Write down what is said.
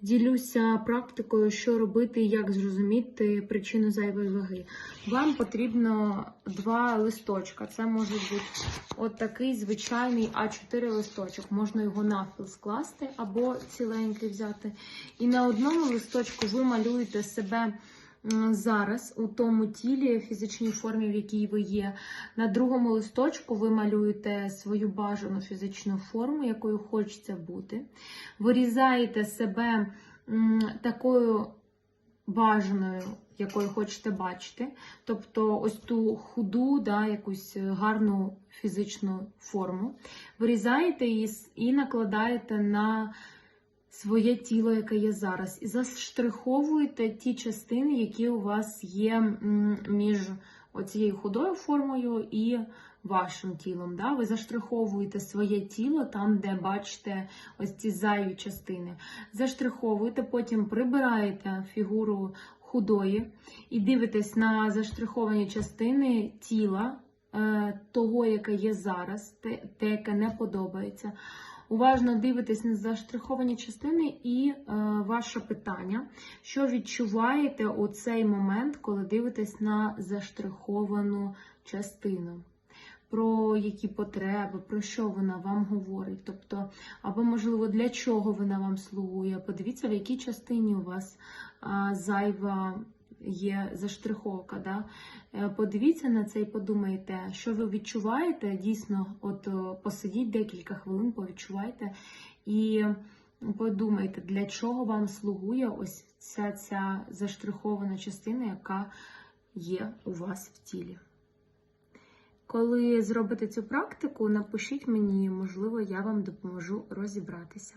ділюся практикою, що робити і як зрозуміти причину зайвої ваги. Вам потрібно два листочка. Це може бути от такий звичайний А4 листочок. Можна його навпіл скласти або ціленький взяти. І на одному листочку ви малюєте себе зараз у тому тілі, фізичній формі, в якій ви є. На другому листочку ви малюєте свою бажану фізичну форму, якою хочеться бути. Вирізаєте себе такою бажаною, якою хочете бачити. Тобто ось ту худу, да, якусь гарну фізичну форму. Вирізаєте її і накладаєте на своє тіло, яке є зараз. І заштриховуєте ті частини, які у вас є між оцією худою формою і вашим тілом. Да? Ви заштриховуєте своє тіло там, де бачите ось ці зайві частини. Заштриховуєте, потім прибираєте фігуру худої і дивитесь на заштриховані частини тіла, е, того, яке є зараз, те, яке не подобається. Уважно дивитесь на заштриховані частини і е, ваше питання, що відчуваєте у цей момент, коли дивитесь на заштриховану частину. Про які потреби, про що вона вам говорить, тобто, або, можливо, для чого вона вам слугує. Подивіться, в якій частині у вас а, зайва є заштриховка. Да? Е, Подивіться на це і подумайте, що ви відчуваєте. Дійсно, от посидіть декілька хвилин, повідчувайте і подумайте, для чого вам слугує ось ця, ця заштрихована частина, яка є у вас в тілі. Коли зробите цю практику, напишіть мені, можливо, я вам допоможу розібратися.